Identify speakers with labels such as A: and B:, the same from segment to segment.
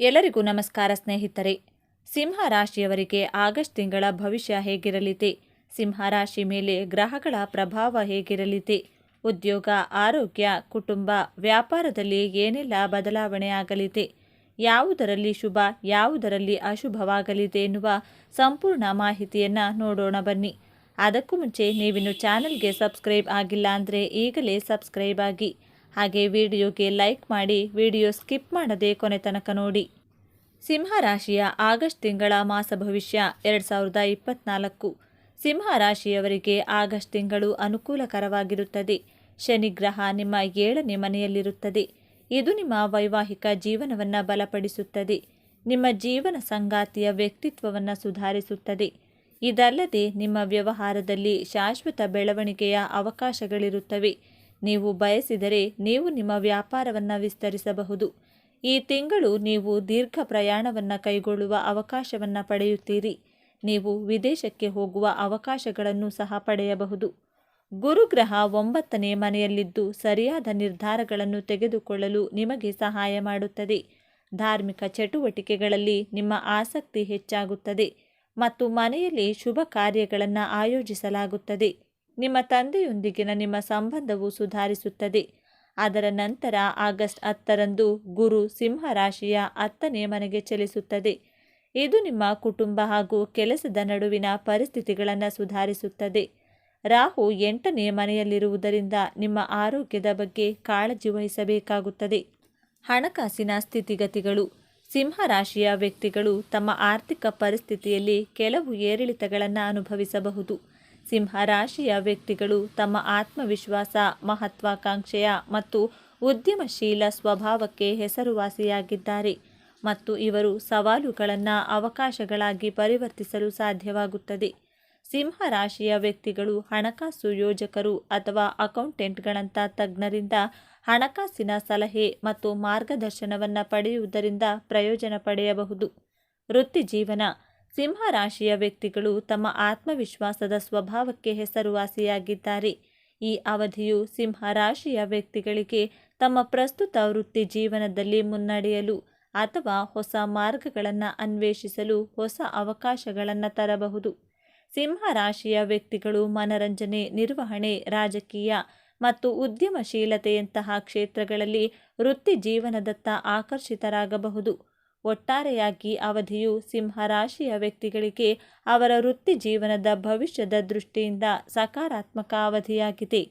A: ಎಲ್ಲರಿಗೂ ನಮಸ್ಕಾರ ಸ್ನೇಹಿತರೆ. ಸಿಂಹ ರಾಶಿಯವರಿಗೆ ಆಗಸ್ಟ್ ತಿಂಗಳ ಭವಿಷ್ಯ ಹೇಗಿರಲಿದೆ ಸಿಂಹ ರಾಶಿ ಮೇಲೆ ಗ್ರಹಗಳ ಪ್ರಭಾವ ಹೇಗಿರಲಿದೆ ಉದ್ಯೋಗ, ಆರೋಗ್ಯ, ಕುಟುಂಬ, ವ್ಯಾಪಾರದಲ್ಲಿ ಏನೆಲ್ಲ ಬದಲಾವಣೆ ಆಗಲಿದೆ ಯಾವುದರಲ್ಲಿ ಶುಭ, ಯಾವುದರಲ್ಲಿ ಅಶುಭವಾಗಲಿದೆ ಎನ್ನುವ ಸಂಪೂರ್ಣ ಮಾಹಿತಿಯನ್ನು ನೋಡೋಣ ಬನ್ನಿ. ಅದಕ್ಕೂ ಮುಂಚೆ ನೀವಿನ್ನು ಚಾನಲ್ಗೆ ಸಬ್ಸ್ಕ್ರೈಬ್ ಆಗಿಲ್ಲ ಅಂದರೆ ಈಗಲೇ ಸಬ್ಸ್ಕ್ರೈಬ್ ಆಗಿ ಹಾಗೆ ವಿಡಿಯೋಗೆ ಲೈಕ್ ಮಾಡಿ ವಿಡಿಯೋ ಸ್ಕಿಪ್ ಮಾಡದೆ ಕೊನೆ ತನಕ ನೋಡಿ. ಸಿಂಹ ರಾಶಿಯ ಆಗಸ್ಟ್ ತಿಂಗಳ ಮಾಸ ಭವಿಷ್ಯ ಎರಡು ಸಾವಿರದ ಇಪ್ಪತ್ನಾಲ್ಕು. ಸಿಂಹ ರಾಶಿಯವರಿಗೆ ಆಗಸ್ಟ್ ತಿಂಗಳು ಅನುಕೂಲಕರವಾಗಿರುತ್ತದೆ. ಶನಿಗ್ರಹ ನಿಮ್ಮ ಏಳನೇ ಮನೆಯಲ್ಲಿರುತ್ತದೆ. ಇದು ನಿಮ್ಮ ವೈವಾಹಿಕ ಜೀವನವನ್ನು ಬಲಪಡಿಸುತ್ತದೆ. ನಿಮ್ಮ ಜೀವನ ಸಂಗಾತಿಯ ವ್ಯಕ್ತಿತ್ವವನ್ನು ಸುಧಾರಿಸುತ್ತದೆ. ಇದಲ್ಲದೆ ನಿಮ್ಮ ವ್ಯವಹಾರದಲ್ಲಿ ಶಾಶ್ವತ ಬೆಳವಣಿಗೆಯ ಅವಕಾಶಗಳಿರುತ್ತವೆ. ನೀವು ಬಯಸಿದರೆ ನೀವು ನಿಮ್ಮ ವ್ಯಾಪಾರವನ್ನು ವಿಸ್ತರಿಸಬಹುದು. ಈ ತಿಂಗಳು ನೀವು ದೀರ್ಘ ಪ್ರಯಾಣವನ್ನು ಕೈಗೊಳ್ಳುವ ಅವಕಾಶವನ್ನು ಪಡೆಯುತ್ತೀರಿ. ನೀವು ವಿದೇಶಕ್ಕೆ ಹೋಗುವ ಅವಕಾಶಗಳನ್ನು ಸಹ ಪಡೆಯಬಹುದು. ಗುರುಗ್ರಹ ಒಂಬತ್ತನೇ ಮನೆಯಲ್ಲಿದ್ದು ಸರಿಯಾದ ನಿರ್ಧಾರಗಳನ್ನು ತೆಗೆದುಕೊಳ್ಳಲು ನಿಮಗೆ ಸಹಾಯ ಮಾಡುತ್ತದೆ. ಧಾರ್ಮಿಕ ಚಟುವಟಿಕೆಗಳಲ್ಲಿ ನಿಮ್ಮ ಆಸಕ್ತಿ ಹೆಚ್ಚಾಗುತ್ತದೆ ಮತ್ತು ಮನೆಯಲ್ಲಿ ಶುಭ ಕಾರ್ಯಗಳನ್ನು ಆಯೋಜಿಸಲಾಗುತ್ತದೆ. ನಿಮ್ಮ ತಂದೆಯೊಂದಿಗಿನ ನಿಮ್ಮ ಸಂಬಂಧವು ಸುಧಾರಿಸುತ್ತದೆ. ಅದರ ನಂತರ ಆಗಸ್ಟ್ ಹತ್ತರಂದು ಗುರು ಸಿಂಹ ರಾಶಿಯ ಹತ್ತನೇ ಮನೆಗೆ ಚಲಿಸುತ್ತದೆ. ಇದು ನಿಮ್ಮ ಕುಟುಂಬ ಹಾಗೂ ಕೆಲಸದ ನಡುವಿನ ಪರಿಸ್ಥಿತಿಗಳನ್ನು ಸುಧಾರಿಸುತ್ತದೆ. ರಾಹು ಎಂಟನೇ ಮನೆಯಲ್ಲಿರುವುದರಿಂದ ನಿಮ್ಮ ಆರೋಗ್ಯದ ಬಗ್ಗೆ ಕಾಳಜಿ ವಹಿಸಬೇಕಾಗುತ್ತದೆ. ಹಣಕಾಸಿನ ಸ್ಥಿತಿಗತಿಗಳು ಸಿಂಹ ರಾಶಿಯ ವ್ಯಕ್ತಿಗಳು ತಮ್ಮ ಆರ್ಥಿಕ ಪರಿಸ್ಥಿತಿಯಲ್ಲಿ ಕೆಲವು ಏರಿಳಿತಗಳನ್ನು ಅನುಭವಿಸಬಹುದು. ಸಿಂಹ ರಾಶಿಯ ವ್ಯಕ್ತಿಗಳು ತಮ್ಮ ಆತ್ಮವಿಶ್ವಾಸ, ಮಹತ್ವಾಕಾಂಕ್ಷೆಯ ಮತ್ತು ಉದ್ಯಮಶೀಲ ಸ್ವಭಾವಕ್ಕೆ ಹೆಸರುವಾಸಿಯಾಗಿದ್ದಾರೆ ಮತ್ತು ಇವರು ಸವಾಲುಗಳನ್ನು ಅವಕಾಶಗಳಾಗಿ ಪರಿವರ್ತಿಸಲು ಸಾಧ್ಯವಾಗುತ್ತದೆ. ಸಿಂಹ ರಾಶಿಯ ವ್ಯಕ್ತಿಗಳು ಹಣಕಾಸು ಯೋಜಕರು ಅಥವಾ ಅಕೌಂಟೆಂಟ್ಗಳಂಥ ತಜ್ಞರಿಂದ ಹಣಕಾಸಿನ ಸಲಹೆ ಮತ್ತು ಮಾರ್ಗದರ್ಶನವನ್ನು ಪಡೆಯುವುದರಿಂದ ಪ್ರಯೋಜನ ಪಡೆಯಬಹುದು. ವೃತ್ತಿ ಜೀವನ ಸಿಂಹ ರಾಶಿಯ ವ್ಯಕ್ತಿಗಳು ತಮ್ಮ ಆತ್ಮವಿಶ್ವಾಸದ ಸ್ವಭಾವಕ್ಕೆ ಹೆಸರುವಾಸಿಯಾಗಿದ್ದಾರೆ. ಈ ಅವಧಿಯು ಸಿಂಹ ರಾಶಿಯ ವ್ಯಕ್ತಿಗಳಿಗೆ ತಮ್ಮ ಪ್ರಸ್ತುತ ವೃತ್ತಿ ಜೀವನದಲ್ಲಿ ಮುನ್ನಡೆಯಲು ಅಥವಾ ಹೊಸ ಮಾರ್ಗಗಳನ್ನು ಅನ್ವೇಷಿಸಲು ಹೊಸ ಅವಕಾಶಗಳನ್ನು ತರಬಹುದು. ಸಿಂಹ ರಾಶಿಯ ವ್ಯಕ್ತಿಗಳು ಮನರಂಜನೆ, ನಿರ್ವಹಣೆ, ರಾಜಕೀಯ ಮತ್ತು ಉದ್ಯಮಶೀಲತೆಯಂತಹ ಕ್ಷೇತ್ರಗಳಲ್ಲಿ ವೃತ್ತಿ ಜೀವನದತ್ತ ಆಕರ್ಷಿತರಾಗಬಹುದು. ಒಟ್ಟಾರೆಯಾಗಿ ಅವಧಿಯು ಸಿಂಹ ರಾಶಿಯ ವ್ಯಕ್ತಿಗಳಿಗೆ ಅವರ ವೃತ್ತಿ ಜೀವನದ ಭವಿಷ್ಯದ ದೃಷ್ಟಿಯಿಂದ ಸಕಾರಾತ್ಮಕ ಅವಧಿಯಾಗಿದೆ.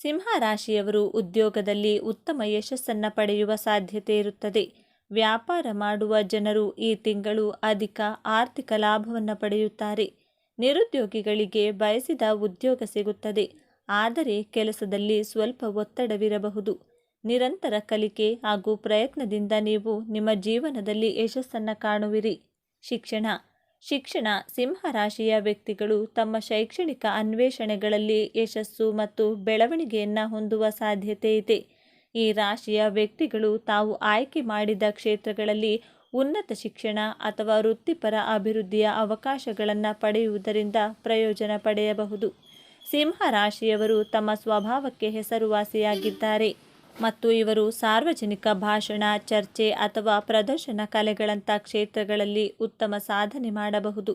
A: ಸಿಂಹ ರಾಶಿಯವರು ಉದ್ಯೋಗದಲ್ಲಿ ಉತ್ತಮ ಯಶಸ್ಸನ್ನು ಪಡೆಯುವ ಸಾಧ್ಯತೆ ಇರುತ್ತದೆ. ವ್ಯಾಪಾರ ಮಾಡುವ ಜನರು ಈ ತಿಂಗಳು ಅಧಿಕ ಆರ್ಥಿಕ ಲಾಭವನ್ನು ಪಡೆಯುತ್ತಾರೆ. ನಿರುದ್ಯೋಗಿಗಳಿಗೆ ಬಯಸಿದ ಉದ್ಯೋಗ ಸಿಗುತ್ತದೆ. ಆದರೆ ಕೆಲಸದಲ್ಲಿ ಸ್ವಲ್ಪ ಒತ್ತಡವಿರಬಹುದು. ನಿರಂತರ ಕಲಿಕೆ ಹಾಗೂ ಪ್ರಯತ್ನದಿಂದ ನೀವು ನಿಮ್ಮ ಜೀವನದಲ್ಲಿ ಯಶಸ್ಸನ್ನು ಕಾಣುವಿರಿ. ಶಿಕ್ಷಣ. ಶಿಕ್ಷಣ ಸಿಂಹ ರಾಶಿಯ ವ್ಯಕ್ತಿಗಳು ತಮ್ಮ ಶೈಕ್ಷಣಿಕ ಅನ್ವೇಷಣೆಗಳಲ್ಲಿ ಯಶಸ್ಸು ಮತ್ತು ಬೆಳವಣಿಗೆಯನ್ನು ಹೊಂದುವ ಸಾಧ್ಯತೆ ಇದೆ. ಈ ರಾಶಿಯ ವ್ಯಕ್ತಿಗಳು ತಾವು ಆಯ್ಕೆ ಮಾಡಿದ ಕ್ಷೇತ್ರಗಳಲ್ಲಿ ಉನ್ನತ ಶಿಕ್ಷಣ ಅಥವಾ ವೃತ್ತಿಪರ ಅಭಿವೃದ್ಧಿಯ ಅವಕಾಶಗಳನ್ನು ಪಡೆಯುವುದರಿಂದ ಪ್ರಯೋಜನ ಪಡೆಯಬಹುದು. ಸಿಂಹ ರಾಶಿಯವರು ತಮ್ಮ ಸ್ವಭಾವಕ್ಕೆ ಹೆಸರುವಾಸಿಯಾಗಿದ್ದಾರೆ. ಮತ್ತು ಇವರು ಸಾರ್ವಜನಿಕ ಭಾಷಣ, ಚರ್ಚೆ ಅಥವಾ ಪ್ರದರ್ಶನ ಕಲೆಗಳಂಥ ಕ್ಷೇತ್ರಗಳಲ್ಲಿ ಉತ್ತಮ ಸಾಧನೆ ಮಾಡಬಹುದು.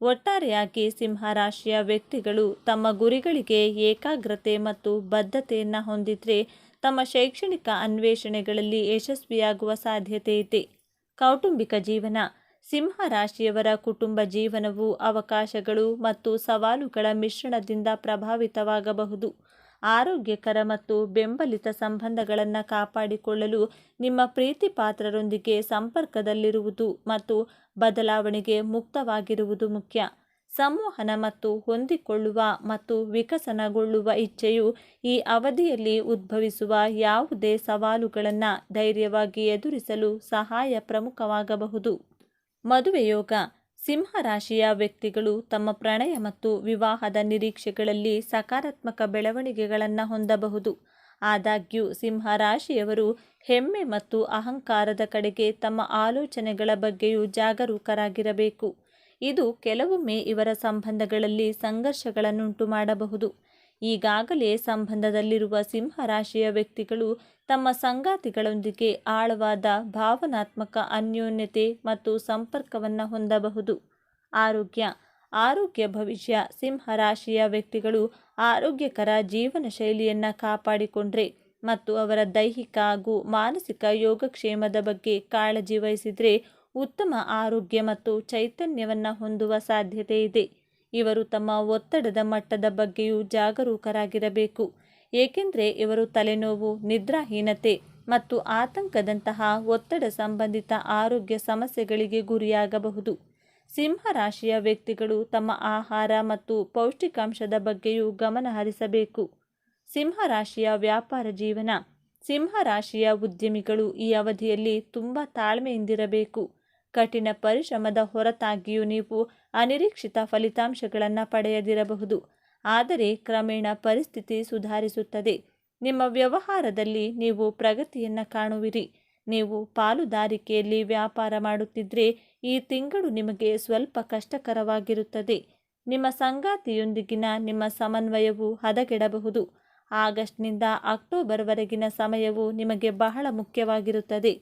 A: ಒಟ್ಟಾರೆಯಾಗಿ ಸಿಂಹ ರಾಶಿಯ ವ್ಯಕ್ತಿಗಳು ತಮ್ಮ ಗುರಿಗಳಿಗೆ ಏಕಾಗ್ರತೆ ಮತ್ತು ಬದ್ಧತೆಯನ್ನು ಹೊಂದಿದ್ರೆ ತಮ್ಮ ಶೈಕ್ಷಣಿಕ ಅನ್ವೇಷಣೆಗಳಲ್ಲಿ ಯಶಸ್ವಿಯಾಗುವ ಸಾಧ್ಯತೆ ಇದೆ. ಕೌಟುಂಬಿಕ ಜೀವನ ಸಿಂಹ ರಾಶಿಯವರ ಕುಟುಂಬ ಜೀವನವು ಅವಕಾಶಗಳು ಮತ್ತು ಸವಾಲುಗಳ ಮಿಶ್ರಣದಿಂದ ಪ್ರಭಾವಿತವಾಗಬಹುದು. ಆರೋಗ್ಯಕರ ಮತ್ತು ಬೆಂಬಲಿತ ಸಂಬಂಧಗಳನ್ನು ಕಾಪಾಡಿಕೊಳ್ಳಲು ನಿಮ್ಮ ಪ್ರೀತಿ ಪಾತ್ರರೊಂದಿಗೆ ಸಂಪರ್ಕದಲ್ಲಿರುವುದು ಮತ್ತು ಬದಲಾವಣೆಗೆ ಮುಕ್ತವಾಗಿರುವುದು ಮುಖ್ಯ. ಸಂವಹನ ಮತ್ತು ಹೊಂದಿಕೊಳ್ಳುವ ಮತ್ತು ವಿಕಸನಗೊಳ್ಳುವ ಇಚ್ಛೆಯು ಈ ಅವಧಿಯಲ್ಲಿ ಉದ್ಭವಿಸುವ ಯಾವುದೇ ಸವಾಲುಗಳನ್ನು ಧೈರ್ಯವಾಗಿ ಎದುರಿಸಲು ಸಹಾಯ ಪ್ರಮುಖವಾಗಬಹುದು. ಮದುವೆ ಯೋಗ ಸಿಂಹ ರಾಶಿಯ ವ್ಯಕ್ತಿಗಳು ತಮ್ಮ ಪ್ರಣಯ ಮತ್ತು ವಿವಾಹದ ನಿರೀಕ್ಷೆಗಳಲ್ಲಿ ಸಕಾರಾತ್ಮಕ ಬೆಳವಣಿಗೆಗಳನ್ನು ಹೊಂದಬಹುದು. ಆದಾಗ್ಯೂ ಸಿಂಹ ರಾಶಿಯವರು ಹೆಮ್ಮೆ ಮತ್ತು ಅಹಂಕಾರದ ಕಡೆಗೆ ತಮ್ಮ ಆಲೋಚನೆಗಳ ಬಗ್ಗೆಯೂ ಜಾಗರೂಕರಾಗಿರಬೇಕು. ಇದು ಕೆಲವೊಮ್ಮೆ ಇವರ ಸಂಬಂಧಗಳಲ್ಲಿ ಸಂಘರ್ಷಗಳನ್ನುಂಟು ಮಾಡಬಹುದು ಈಗಾಗಲೇ ಸಂಬಂಧದಲ್ಲಿರುವ ಸಿಂಹರಾಶಿಯ ವ್ಯಕ್ತಿಗಳು ತಮ್ಮ ಸಂಗಾತಿಗಳೊಂದಿಗೆ ಆಳವಾದ ಭಾವನಾತ್ಮಕ ಅನ್ಯೋನ್ಯತೆ ಮತ್ತು ಸಂಪರ್ಕವನ್ನು ಹೊಂದಬಹುದು. ಆರೋಗ್ಯ. ಆರೋಗ್ಯ ಭವಿಷ್ಯ. ಸಿಂಹರಾಶಿಯ ವ್ಯಕ್ತಿಗಳು ಆರೋಗ್ಯಕರ ಜೀವನ ಶೈಲಿಯನ್ನು ಕಾಪಾಡಿಕೊಂಡ್ರೆ ಮತ್ತು ಅವರ ದೈಹಿಕ ಹಾಗೂ ಮಾನಸಿಕ ಯೋಗಕ್ಷೇಮದ ಬಗ್ಗೆ ಕಾಳಜಿ ವಹಿಸಿದರೆ ಉತ್ತಮ ಆರೋಗ್ಯ ಮತ್ತು ಚೈತನ್ಯವನ್ನು ಹೊಂದುವ ಸಾಧ್ಯತೆ ಇದೆ. ಇವರು ತಮ್ಮ ಒತ್ತಡದ ಮಟ್ಟದ ಬಗ್ಗೆಯೂ ಜಾಗರೂಕರಾಗಿರಬೇಕು. ಏಕೆಂದರೆ ಇವರು ತಲೆನೋವು, ನಿದ್ರಾಹೀನತೆ ಮತ್ತು ಆತಂಕದಂತಹ ಒತ್ತಡ ಸಂಬಂಧಿತ ಆರೋಗ್ಯ ಸಮಸ್ಯೆಗಳಿಗೆ ಗುರಿಯಾಗಬಹುದು. ಸಿಂಹರಾಶಿಯ ವ್ಯಕ್ತಿಗಳು ತಮ್ಮ ಆಹಾರ ಮತ್ತು ಪೌಷ್ಟಿಕಾಂಶದ ಬಗ್ಗೆಯೂ ಗಮನ ಹರಿಸಬೇಕು. ಸಿಂಹರಾಶಿಯ ವ್ಯಾಪಾರ ಜೀವನ. ಸಿಂಹರಾಶಿಯ ಉದ್ಯಮಿಗಳು ಈ ಅವಧಿಯಲ್ಲಿ ತುಂಬ ತಾಳ್ಮೆಯಿಂದಿರಬೇಕು. ಕಠಿಣ ಪರಿಶ್ರಮದ ಹೊರತಾಗಿಯೂ ನೀವು ಅನಿರೀಕ್ಷಿತ ಫಲಿತಾಂಶಗಳನ್ನು ಪಡೆಯದಿರಬಹುದು. ಆದರೆ ಕ್ರಮೇಣ ಪರಿಸ್ಥಿತಿ ಸುಧಾರಿಸುತ್ತದೆ. ನಿಮ್ಮ ವ್ಯವಹಾರದಲ್ಲಿ ನೀವು ಪ್ರಗತಿಯನ್ನು ಕಾಣುವಿರಿ. ನೀವು ಪಾಲುದಾರಿಕೆಯಲ್ಲಿ ವ್ಯಾಪಾರ ಮಾಡುತ್ತಿದ್ದರೆ ಈ ತಿಂಗಳು ನಿಮಗೆ ಸ್ವಲ್ಪ ಕಷ್ಟಕರವಾಗಿರುತ್ತದೆ. ನಿಮ್ಮ ಸಂಗಾತಿಯೊಂದಿಗಿನ ನಿಮ್ಮ ಸಮನ್ವಯವು ಹದಗೆಡಬಹುದು. ಆಗಸ್ಟ್ನಿಂದ ಅಕ್ಟೋಬರ್ವರೆಗಿನ ಸಮಯವು ನಿಮಗೆ ಬಹಳ ಮುಖ್ಯವಾಗಿರುತ್ತದೆ.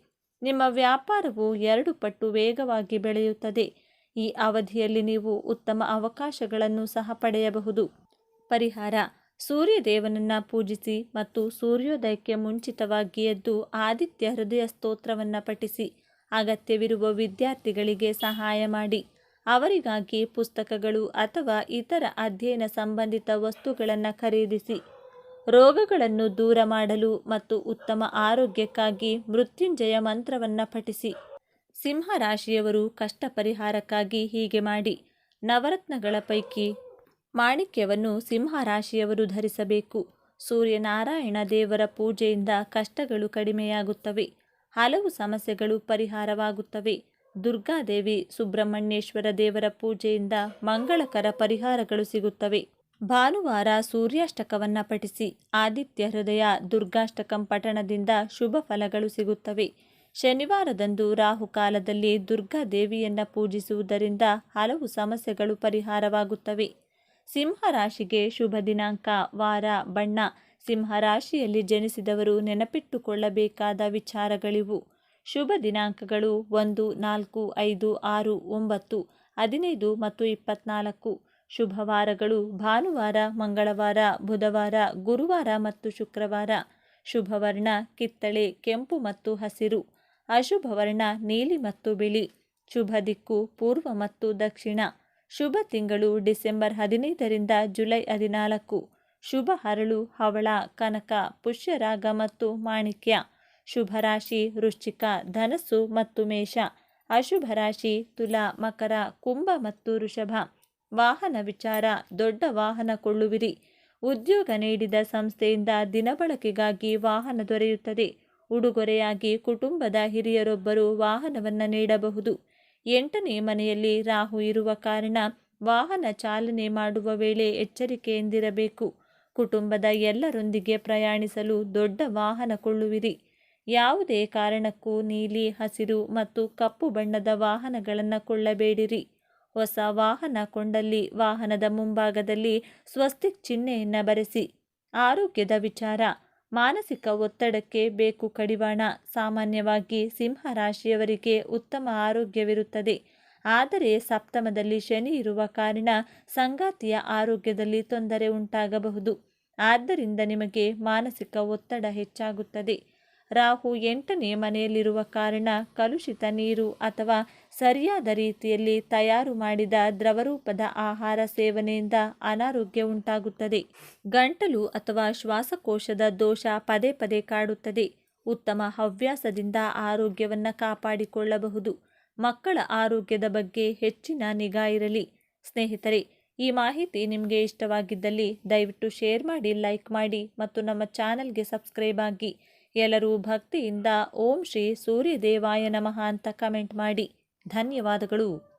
A: ನಿಮ್ಮ ವ್ಯಾಪಾರವು ಎರಡು ಪಟ್ಟು ವೇಗವಾಗಿ ಬೆಳೆಯುತ್ತದೆ. ಈ ಅವಧಿಯಲ್ಲಿ ನೀವು ಉತ್ತಮ ಅವಕಾಶಗಳನ್ನು ಸಹ ಪಡೆಯಬಹುದು. ಪರಿಹಾರ. ಸೂರ್ಯದೇವನನ್ನು ಪೂಜಿಸಿ ಮತ್ತು ಸೂರ್ಯೋದಯಕ್ಕೆ ಮುಂಚಿತವಾಗಿ ಎದ್ದು ಆದಿತ್ಯ ಹೃದಯ ಸ್ತೋತ್ರವನ್ನು ಪಠಿಸಿ. ಅಗತ್ಯವಿರುವ ವಿದ್ಯಾರ್ಥಿಗಳಿಗೆ ಸಹಾಯ ಮಾಡಿ. ಅವರಿಗಾಗಿ ಪುಸ್ತಕಗಳು ಅಥವಾ ಇತರ ಅಧ್ಯಯನ ಸಂಬಂಧಿತ ವಸ್ತುಗಳನ್ನು ಖರೀದಿಸಿ. ರೋಗಗಳನ್ನು ದೂರ ಮಾಡಲು ಮತ್ತು ಉತ್ತಮ ಆರೋಗ್ಯಕ್ಕಾಗಿ ಮೃತ್ಯುಂಜಯ ಮಂತ್ರವನ್ನು ಪಠಿಸಿ. ಸಿಂಹರಾಶಿಯವರು ಕಷ್ಟ ಪರಿಹಾರಕ್ಕಾಗಿ ಹೀಗೆ ಮಾಡಿ ನವರತ್ನಗಳ ಪೈಕಿ ಮಾಣಿಕ್ಯವನ್ನು ಸಿಂಹರಾಶಿಯವರು ಧರಿಸಬೇಕು. ಸೂರ್ಯನಾರಾಯಣ ದೇವರ ಪೂಜೆಯಿಂದ ಕಷ್ಟಗಳು ಕಡಿಮೆಯಾಗುತ್ತವೆ. ಹಲವು ಸಮಸ್ಯೆಗಳು ಪರಿಹಾರವಾಗುತ್ತವೆ. ದುರ್ಗಾದೇವಿ ಸುಬ್ರಹ್ಮಣ್ಯೇಶ್ವರ ದೇವರ ಪೂಜೆಯಿಂದ ಮಂಗಳಕರ ಪರಿಹಾರಗಳು ಸಿಗುತ್ತವೆ. ಭಾನುವಾರ ಸೂರ್ಯಾಷ್ಟಕವನ್ನು ಪಠಿಸಿ ಆದಿತ್ಯ ಹೃದಯ ದುರ್ಗಾಷ್ಟಕಂ ಪಠಣದಿಂದ ಶುಭ ಫಲಗಳು ಸಿಗುತ್ತವೆ. ಶನಿವಾರದಂದು ರಾಹುಕಾಲದಲ್ಲಿ ದುರ್ಗಾದೇವಿಯನ್ನು ಪೂಜಿಸುವುದರಿಂದ ಹಲವು ಸಮಸ್ಯೆಗಳು ಪರಿಹಾರವಾಗುತ್ತವೆ. ಸಿಂಹರಾಶಿಗೆ ಶುಭ ದಿನಾಂಕ, ವಾರ, ಬಣ್ಣ. ಸಿಂಹರಾಶಿಯಲ್ಲಿ ಜನಿಸಿದವರು ನೆನಪಿಟ್ಟುಕೊಳ್ಳಬೇಕಾದ ವಿಚಾರಗಳಿವು. ಶುಭ ದಿನಾಂಕಗಳು ಒಂದು, ನಾಲ್ಕು, ಐದು, ಆರು, ಒಂಬತ್ತು, ಹದಿನೈದು ಮತ್ತು ಇಪ್ಪತ್ನಾಲ್ಕು. ಶುಭವಾರಗಳು ಭಾನುವಾರ, ಮಂಗಳವಾರ, ಬುಧವಾರ, ಗುರುವಾರ ಮತ್ತು ಶುಕ್ರವಾರ. ಶುಭವರ್ಣ ಕಿತ್ತಳೆ, ಕೆಂಪು ಮತ್ತು ಹಸಿರು. ಅಶುಭವರ್ಣ ನೀಲಿ ಮತ್ತು ಬಿಳಿ. ಶುಭ ದಿಕ್ಕು, ಪೂರ್ವ ಮತ್ತು ದಕ್ಷಿಣ. ಶುಭ ತಿಂಗಳು ಡಿಸೆಂಬರ್ ಹದಿನೈದರಿಂದ ಜುಲೈ ಹದಿನಾಲ್ಕು. ಶುಭ ಹರಳು, ಹವಳ, ಕನಕ, ಪುಷ್ಯರಾಗ ಮತ್ತು ಮಾಣಿಕ್ಯ. ಶುಭ ರಾಶಿ, ವೃಶ್ಚಿಕ, ಧನಸ್ಸು ಮತ್ತು ಮೇಷ. ಅಶುಭ ರಾಶಿ, ತುಲಾ, ಮಕರ, ಕುಂಭ ಮತ್ತು ವೃಷಭ. ವಾಹನ ವಿಚಾರ, ದೊಡ್ಡ ವಾಹನ ಕೊಳ್ಳುವಿರಿ. ಉದ್ಯೋಗ ನೀಡಿದ ಸಂಸ್ಥೆಯಿಂದ ದಿನಬಳಕೆಗಾಗಿ ವಾಹನ ದೊರೆಯುತ್ತದೆ. ಉಡುಗೊರೆಯಾಗಿ ಕುಟುಂಬದ ಹಿರಿಯರೊಬ್ಬರು ವಾಹನವನ್ನು ನೀಡಬಹುದು. ಎಂಟನೇ ಮನೆಯಲ್ಲಿ ರಾಹು ಇರುವ ಕಾರಣ ವಾಹನ ಚಾಲನೆ ಮಾಡುವ ವೇಳೆ ಎಚ್ಚರಿಕೆಯಿಂದಿರಬೇಕು. ಕುಟುಂಬದ ಎಲ್ಲರೊಂದಿಗೆ ಪ್ರಯಾಣಿಸಲು ದೊಡ್ಡ ವಾಹನ ಕೊಳ್ಳುವಿರಿ. ಯಾವುದೇ ಕಾರಣಕ್ಕೂ ನೀಲಿ, ಹಸಿರು ಮತ್ತು ಕಪ್ಪು ಬಣ್ಣದ ವಾಹನಗಳನ್ನು ಕೊಳ್ಳಬೇಡಿರಿ. ಹೊಸ ವಾಹನ ಕೊಂಡಲ್ಲಿ ವಾಹನದ ಮುಂಭಾಗದಲ್ಲಿ ಸ್ವಸ್ತಿಕ್ ಚಿಹ್ನೆಯನ್ನು ಬರೆಸಿ ಆರೋಗ್ಯದ ವಿಚಾರ. ಮಾನಸಿಕ ಒತ್ತಡಕ್ಕೆ ಬೇಕು ಕಡಿವಾಣ. ಸಾಮಾನ್ಯವಾಗಿ ಸಿಂಹ ರಾಶಿಯವರಿಗೆ ಉತ್ತಮ ಆರೋಗ್ಯವಿರುತ್ತದೆ. ಆದರೆ ಸಪ್ತಮದಲ್ಲಿ ಶನಿ ಇರುವ ಕಾರಣ ಸಂಗಾತಿಯ ಆರೋಗ್ಯದಲ್ಲಿ ತೊಂದರೆ ಉಂಟಾಗಬಹುದು. ಆದ್ದರಿಂದ ನಿಮಗೆ ಮಾನಸಿಕ ಒತ್ತಡ ಹೆಚ್ಚಾಗುತ್ತದೆ. ರಾಹು ಎಂಟನೇ ಮನೆಯಲ್ಲಿರುವ ಕಾರಣ ಕಲುಷಿತ ನೀರು ಅಥವಾ ಸರಿಯಾದ ರೀತಿಯಲ್ಲಿ ತಯಾರು ಮಾಡಿದ ದ್ರವರೂಪದ ಆಹಾರ ಸೇವನೆಯಿಂದ ಅನಾರೋಗ್ಯ ಉಂಟಾಗುತ್ತದೆ. ಗಂಟಲು ಅಥವಾ ಶ್ವಾಸಕೋಶದ ದೋಷ ಪದೇ ಪದೇ ಕಾಡುತ್ತದೆ. ಉತ್ತಮ ಹವ್ಯಾಸದಿಂದ ಆರೋಗ್ಯವನ್ನು ಕಾಪಾಡಿಕೊಳ್ಳಬಹುದು. ಮಕ್ಕಳ ಆರೋಗ್ಯದ ಬಗ್ಗೆ ಹೆಚ್ಚಿನ ನಿಗಾ ಇರಲಿ. ಸ್ನೇಹಿತರೆ, ಈ ಮಾಹಿತಿ ನಿಮಗೆ ಇಷ್ಟವಾಗಿದ್ದಲ್ಲಿ ದಯವಿಟ್ಟು ಶೇರ್ ಮಾಡಿ, ಲೈಕ್ ಮಾಡಿ ಮತ್ತು ನಮ್ಮ ಚಾನಲ್ಗೆ ಸಬ್ಸ್ಕ್ರೈಬ್ ಆಗಿ ಎಲ್ಲರೂ ಭಕ್ತಿಯಿಂದ ಓಂ ಶ್ರೀ ಸೂರ್ಯದೇವಾಯ ನಮಃ ಅಂತ ಕಮೆಂಟ್ ಮಾಡಿ. ಧನ್ಯವಾದಗಳು.